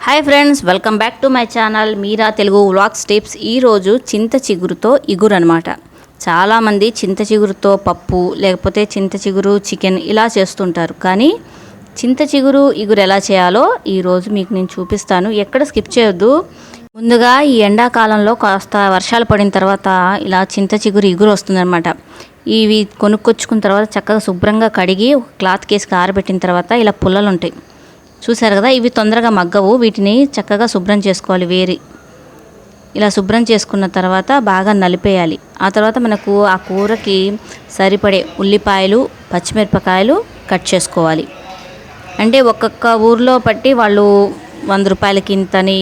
Hi friends welcome back to my channel Meera Telugu vlogs tips ఈరోజు చింత చిగురుతో ఇగురు అనమాట చాలామంది చింత చిగురుతో పప్పు లేకపోతే చింత చిగురు చికెన్ ఇలా చేస్తుంటారు. కానీ చింత చిగురు ఇగురు ఎలా చేయాలో ఈరోజు మీకు నేను చూపిస్తాను. ఎక్కడ స్కిప్ చేయొద్దు. ముందుగా ఈ ఎండాకాలంలో కాస్త వర్షాలు పడిన తర్వాత ఇలా చింత చిగురు ఇగురు వస్తుందన్నమాట. ఇవి కొనుక్కొచ్చుకున్న తర్వాత చక్కగా శుభ్రంగా కడిగి క్లాత్ కేసుకి ఆరబెట్టిన తర్వాత ఇలా పుల్లలు ఉంటాయి చూసారు కదా ఇవి తొందరగా మగ్గవు. వీటిని చక్కగా శుభ్రం చేసుకోవాలి వేరి. ఇలా శుభ్రం చేసుకున్న తర్వాత బాగా నలిపేయాలి. ఆ తర్వాత మనకు ఆ కూరకి సరిపడే ఉల్లిపాయలు పచ్చిమిరపకాయలు కట్ చేసుకోవాలి. అంటే ఒక్కొక్క ఊర్లో బట్టి వాళ్ళు వంద రూపాయలకి ఇంతని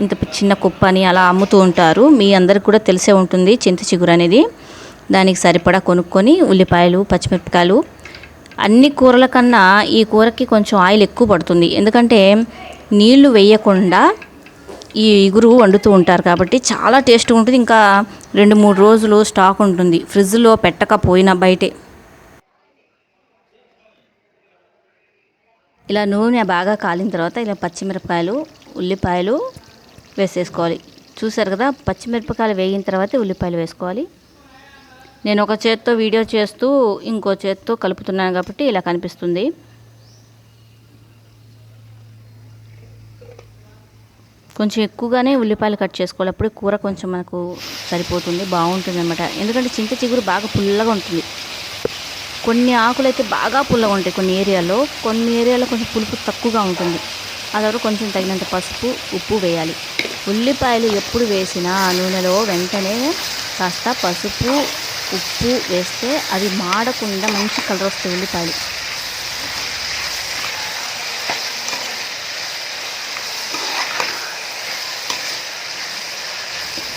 ఇంత చిన్న కుప్ప అని అలా అమ్ముతూ ఉంటారు. మీ అందరికి కూడా తెలిసే ఉంటుంది చింత చిగురు అనేది. దానికి సరిపడా కొనుక్కొని ఉల్లిపాయలు పచ్చిమిరపకాయలు అన్ని కూరల కన్నా ఈ కూరకి కొంచెం ఆయిల్ ఎక్కువ పడుతుంది. ఎందుకంటే నీళ్ళు వేయకుండా ఈ ఇగురు వండుతూ ఉంటారు కాబట్టి చాలా టేస్ట్ ఉంటుంది. ఇంకా రెండు మూడు రోజులు స్టాక్ ఉంటుంది. ఫ్రిడ్జ్లో పెట్టకపోయినా బయటే. ఇలా నూనె బాగా కాలిన తర్వాత ఇలా పచ్చిమిరపకాయలు ఉల్లిపాయలు వేసేసుకోవాలి. చూసారు కదా? పచ్చిమిరపకాయలు వేగిన తర్వాత ఉల్లిపాయలు వేసుకోవాలి. నేను ఒక చేత్తో వీడియో చేస్తూ ఇంకో చేత్తో కలుపుతున్నాను కాబట్టి ఇలా కనిపిస్తుంది. కొంచెం ఎక్కువగానే ఉల్లిపాయలు కట్ చేసుకోవాలి. అప్పుడు కూర కొంచెం మనకు సరిపోతుంది బాగుంటుంది అనమాట ఎందుకంటే చింత చిగురు బాగా పుల్లగా ఉంటుంది. కొన్ని ఆకులు అయితే బాగా పుల్లగా ఉంటాయి కొన్ని ఏరియాలో. కొన్ని ఏరియాలో కొంచెం పులుపు తక్కువగా ఉంటుంది. అదొక కొంచెం తగినంత పసుపు ఉప్పు వేయాలి. ఉల్లిపాయలు ఎప్పుడు వేసినా ఆ నూనెలో వెంటనే కాస్త పసుపు ఉప్పు వేస్తే అది మాడకుండా మంచి కలర్ వస్తే ఉల్లిపాయలు.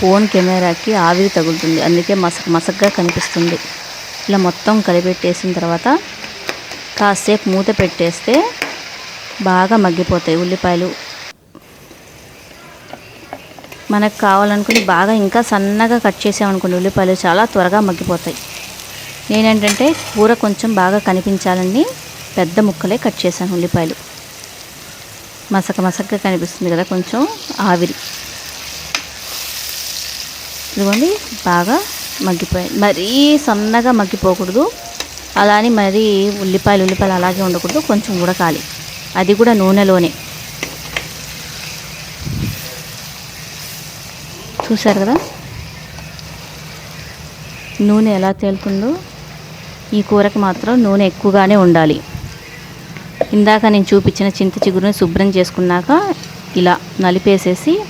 ఫోన్ కెమెరాకి ఆవిరి తగులుతుంది. అందుకే మసక మసకగా కనిపిస్తుంది. ఇలా మొత్తం కలిపెట్టేసిన తర్వాత కాసేపు మూత పెట్టేస్తే బాగా మగ్గిపోతాయి ఉల్లిపాయలు. మనకు కావాలనుకుని బాగా ఇంకా సన్నగా కట్ చేసామనుకోండి ఉల్లిపాయలు చాలా త్వరగా మగ్గిపోతాయి. నేనేంటంటే కూర కొంచెం బాగా కనిపించాలని పెద్ద ముక్కలే కట్ చేశాను ఉల్లిపాయలు. మసక మసకగా కనిపిస్తుంది కదా కొంచెం ఆవిరి. ఇదిగోండి బాగా మగ్గిపోయాయి. మరీ సన్నగా మగ్గిపోకూడదు. అలా అని మరీ ఉల్లిపాయలు ఉల్లిపాయలు అలాగే ఉండకూడదు. కొంచెం ఉడకాలి. అది కూడా నూనెలోనే. చూసారు కదా? నూనె ఎలా తేలుతుందో ఈ కూరకి మాత్రం నూనె ఎక్కువగానే ఉండాలి. ఇందాక నేను చూపించిన చింత చిగురుని శుభ్రం చేసుకున్నాక ఇలా నలిపేసేసి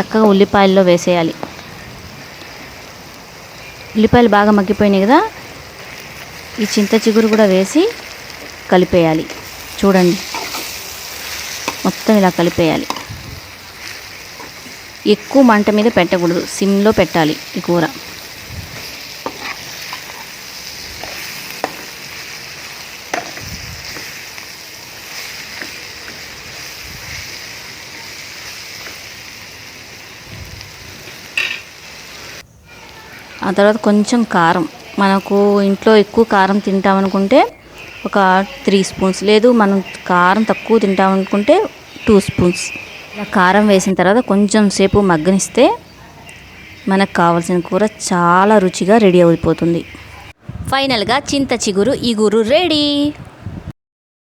చక్కగా ఉల్లిపాయల్లో వేసేయాలి. ఉల్లిపాయలు బాగా మగ్గిపోయినాయి కదా? ఈ చింత చిగురు కూడా వేసి కలిపేయాలి. చూడండి. మొత్తం ఇలా కలిపేయాలి. ఎక్కువ మంట మీద పెట్టకూడదు. సిమ్లో పెట్టాలి ఈ కూర. ఆ తర్వాత కొంచెం కారం. మనకు ఇంట్లో ఎక్కువ కారం తింటామనుకుంటే ఒక త్రీ స్పూన్స్. లేదు మనం కారం తక్కువ తింటామనుకుంటే టూ స్పూన్స్. ఇలా కారం వేసిన తర్వాత కొంచెం సేపు మగ్గనిస్తే మనకు కావాల్సిన కూర చాలా రుచిగా రెడీ అయిపోతుంది. ఫైనల్గా చింత చిగురు ఇగురు రెడీ.